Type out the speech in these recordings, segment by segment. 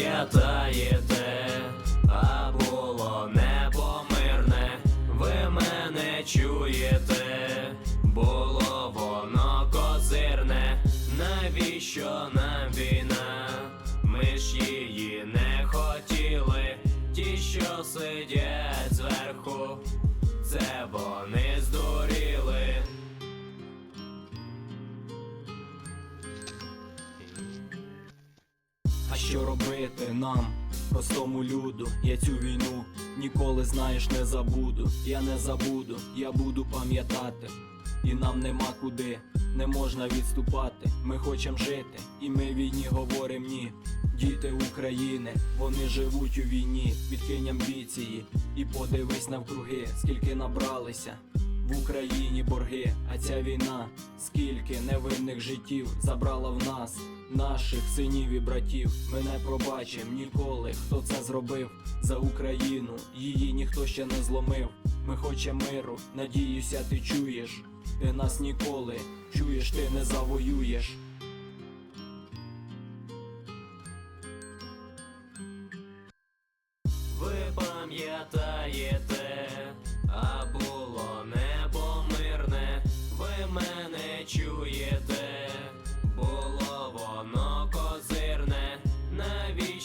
пам'ятаєте, а було небо мирне, ви мене чуєте, було воно козирне, навіщо нам війна? Ми ж її не хотіли, ті, що сидять зверху, це вони здуріли. А що робити нам, простому люду? Я цю війну ніколи знаєш не забуду. Я не забуду, я буду пам'ятати. І нам нема куди, не можна відступати. Ми хочем жити, і ми війні говорим ні. Діти України, вони живуть у війні, відкинь амбіції і подивись навкруги, скільки набралися в Україні борги, а ця війна, скільки невинних життів забрала в нас, наших синів і братів. Ми не пробачим ніколи, хто це зробив за Україну. Її ніхто ще не зломив. Ми хочемо миру, надіюся, ти чуєш. Ти нас ніколи чуєш, ти не завоюєш.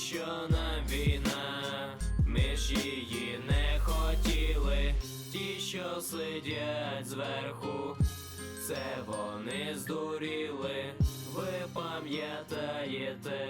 Навіщо нам війна? Ми ж її не хотіли, ті, що сидять зверху, це вони здуріли, ви пам'ятаєте.